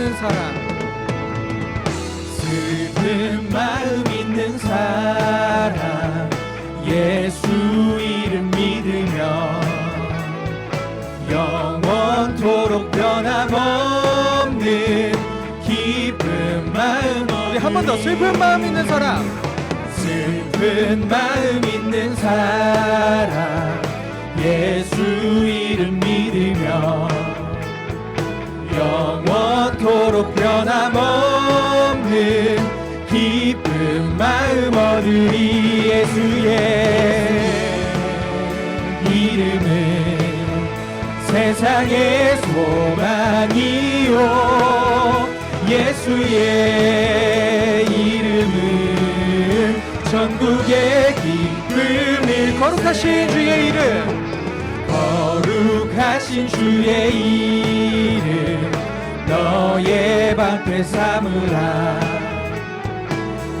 있는 사람. 슬픈 마음 있는 사람. 예수 이름 믿으며 영원토록 변함없는 기쁜 마음 우리 한 번 더. 슬픈 마음 있는 사람. 슬픈 마음 있는 사람. 예수 이름 믿으며 영원토록 변함없는 기쁜 마음 얻으리 예수의 이름은 세상의 소망이요. 예수의 이름은 전국의 기쁨을 거룩하신 주의 이름 하신 주의 이름 너의 방패 삼으라.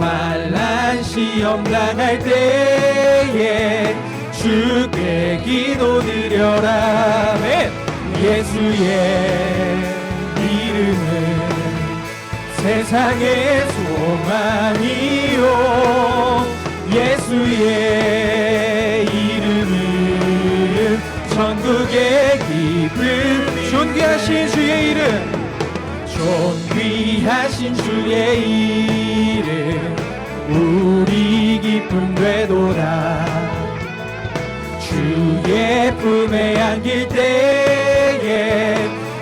환란 시험 당할 때에 주께 기도 드려라. 아멘. 예수의 이름은 세상의 소망이요. 예수의 이름은 전국의 기쁨 존귀하신 주의 이름 존귀하신 주의 이름 우리 기쁨 되도다 주의 품에 안길 때에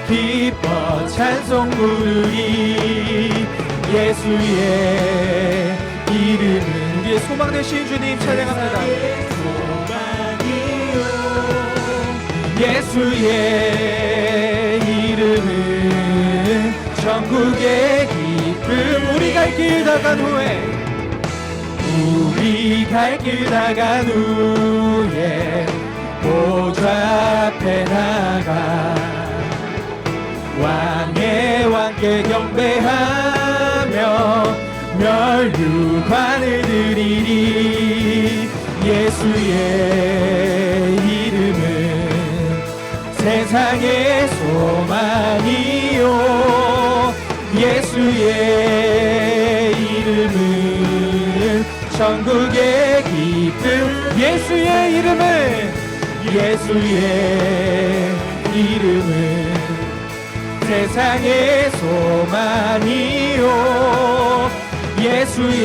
기뻐 찬송 부르리 예수의 이름은 우리의 소망 되신 주님 찬양합니다 예수의 이름은 전국의 기쁨 우리 갈 길 다간 후에 우리 갈 길 다간 후에 보좌 앞에 나가 왕의 왕께 경배하며 멸류관을 드리리. 예수의 세상의 소망이요. 예수의 이름은 전국의 기쁨. 예수의 이름은 예수의 이름은 세상의 소망이요. 예수의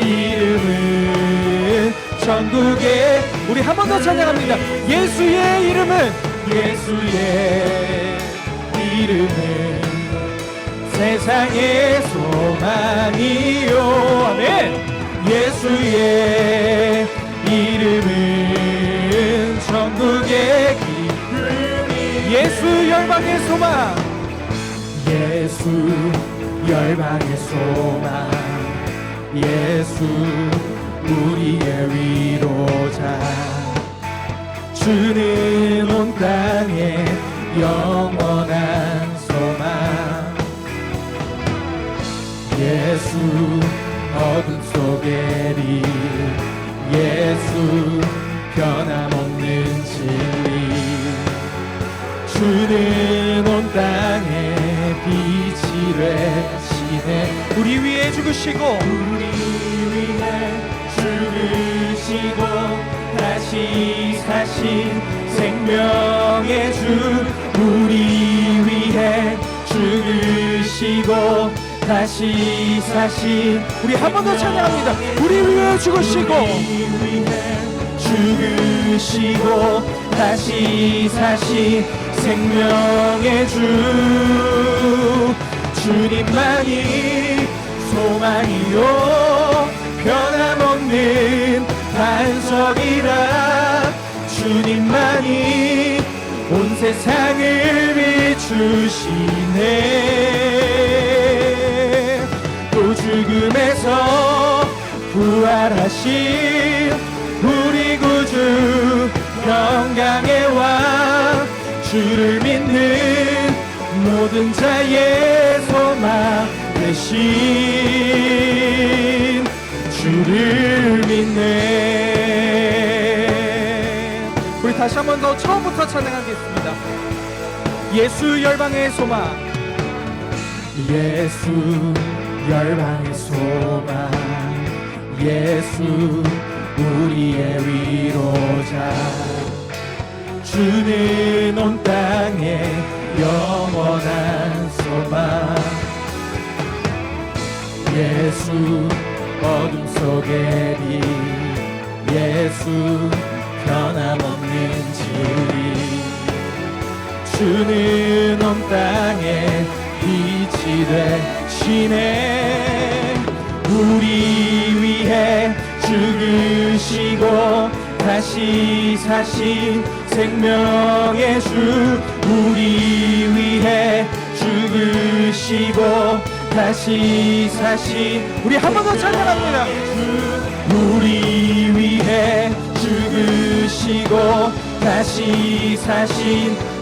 이름은 전국의 우리 한 번 더 찬양합니다. 예수의 이름은 예수의 이름은 세상의 소망이요. 아멘. 예수의 이름은 전국의 기쁨이 예수 열방의 소망. 예수 열방의 소망. 예수 우리의 위로자 주는 온 땅에 영원한 소망. 예수 어둠 속에 리 예수 변함없는 진리. 주는 온 땅에 빛이 되시네. 우리 위에 죽으시고 우리 위해 죽으시고 다시 사신 생명의 주 우리 위해 죽으시고 다시 사신 우리 한 번 더 찬양합니다. 우리 위에 죽으시고. 우리 위해 죽으시고 다시 사신 생명의 주 주님만이 소망이요. 변함없는 반석이라 비추시네. 또 죽음에서 부활하신 우리 구주 평강의 왕 주를 믿는 모든 자의 소망 대신 주를 믿네. 우리 다시 한 번 더 처음부터 찬양하겠습니다 예수 열방의 소망. 예수 열방의 소망. 예수 우리의 위로자. 주는 온 땅에 영원한 소망. 예수 어둠 속의 빛 예수 변함없는 진리 주는 온 땅에 빛이 되시네 우리 위해 죽으시고 다시 사신 생명의 주 우리 위해 죽으시고 다시 사신 우리 한 번 더 찬양합니다. 우리 위해 죽으시고 다시 사신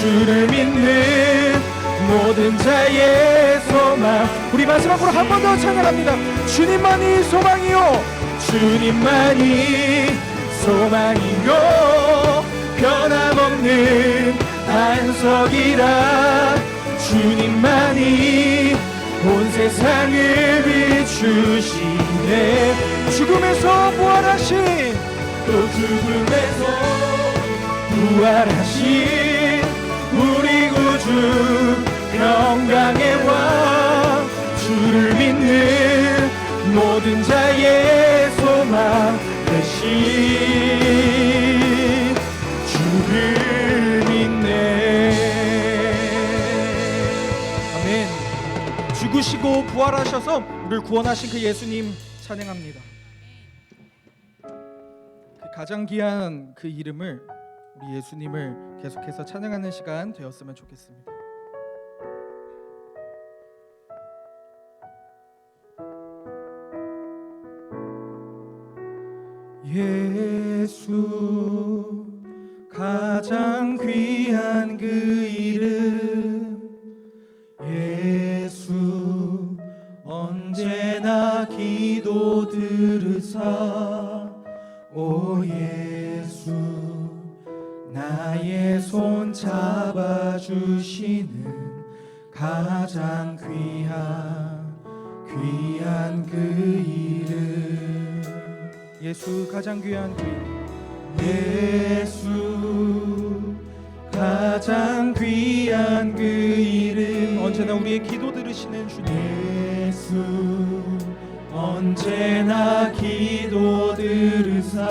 주를 믿는 모든 자의 소망 우리 마지막으로 한 번 더 찬양합니다. 주님만이 소망이요. 주님만이 소망이요 변함없는 반석이라 주님만이 온 세상을 비추시네 죽음에서 부활하신 또 죽음에서 부활하신 주 평강의 왕 주를 믿는 모든 자의 소망 대신 주를 믿네 아멘. 죽으시고 부활하셔서 우리를 구원하신 그 예수님 찬양합니다. 그 가장 귀한 그 이름을 우리 예수님을 계속해서 찬양하는 시간 되었으면 좋겠습니다. 예수 가장 귀한 그 가장 귀한 귀한 그 이름 예수 가장 귀한 그 이름. 예수 가장 귀한 그 이름 언제나 우리의 기도 들으시는 주님. 예수 언제나 기도 들으사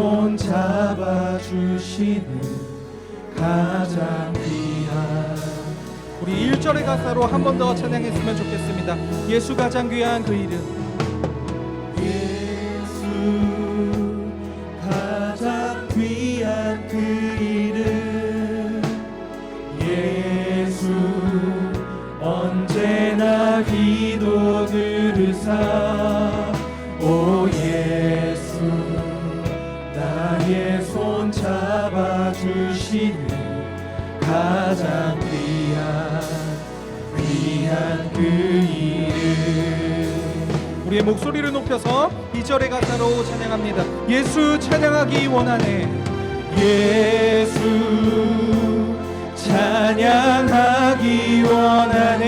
손 잡아주시는 가장 귀한 우리 1절의 가사로 한 번 더 찬양했으면 좋겠습니다. 예수 가장 귀한 그 이름. 예수 가장 귀한 그 이름 예수 언제나 기도 들으사 귀한 그 이름 우리의 목소리를 높여서 2절의 가사로 찬양합니다. 예수 찬양하기 원하네. 예수 찬양하기 원하네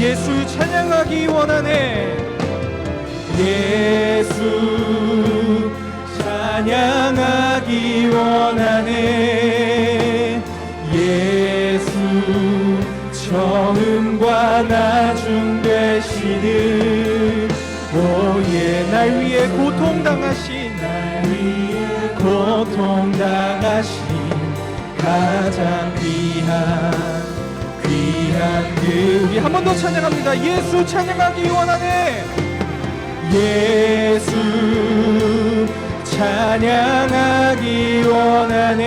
예수 찬양하기 원하네. 예수 찬양하기 원하네 예수 처음과 나중 되시는 오예 날 위해 고통당하신 날 위해 고통당하신 가장 귀한 우리 그한번 더 찬양합니다. 예수 찬양하기 원하네. 예수 찬양하기 원하네.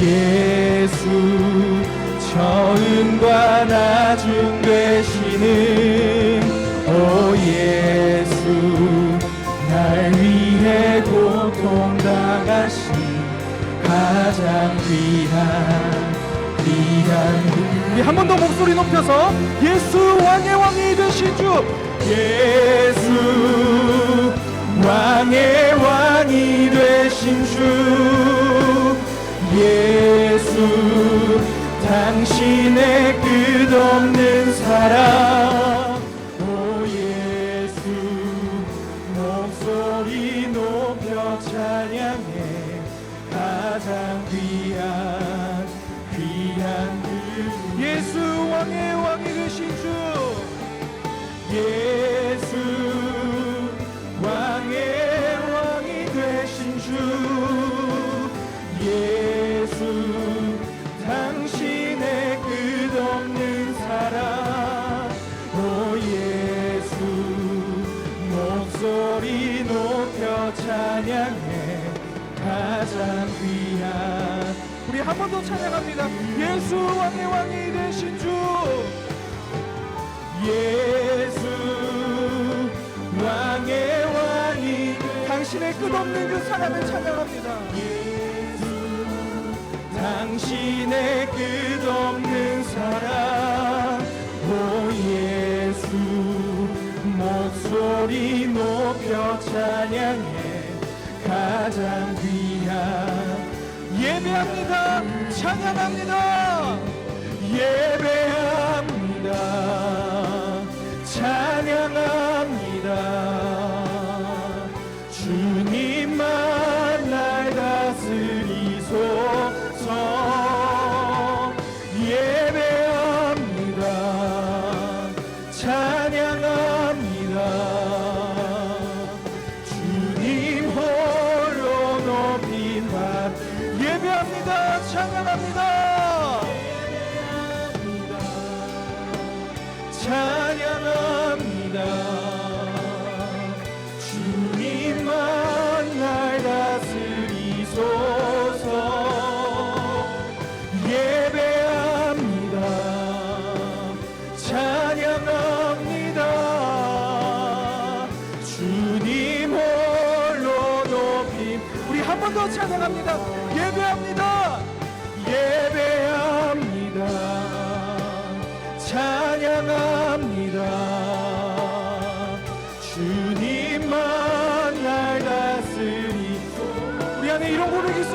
예수 처음과 나중 되시는 오 예수 날 위해 고통당하신 가장 귀한 우리 한 번 더 목소리 높여서 예수 왕의 왕이 되신 주. 예수 왕의 왕이 되신 주. 예수 당신의 끝없는 사랑. 오 예수 목소리 높여 찬양해. 가장 귀한 예수 왕의 왕이 되신 주. 예수 당신의 끝없는 사랑. 오 예수 목소리 높여 찬양해. 가장 귀한. 우리 한 번 더 찬양합니다. 예수 왕의 왕이 되신 주. 예수 당신의 끝없는 그 사랑을 찬양합니다. 당신의 끝없는 사랑. 오 예수 목소리 높여 찬양해. 가장 귀한 예배합니다. 찬양합니다. 예배합니다. 찬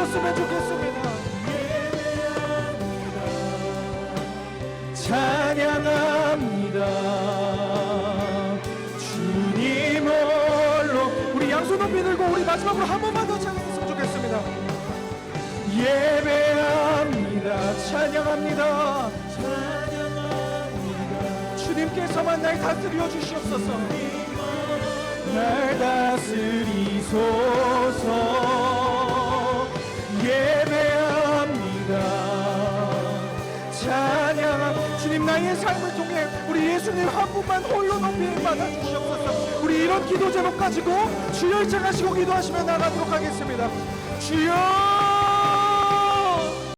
있었으면 좋겠습니다. 찬양합니다. 주님 홀로 우리 양손 높이 들고 우리 마지막으로 한 번만 더 찬양했으면 좋겠습니다. 예배합니다. 찬양합니다. 찬양합니다. 주님께서만 날 다스려 주시옵소서. 날 다스리소서 나의 삶을 통해 우리 예수님 한 분만 홀로 높이 받아 주시옵소서. 우리 이런 기도 제목 가지고 주여 일창하시고 기도하시며 나가도록 하겠습니다. 주여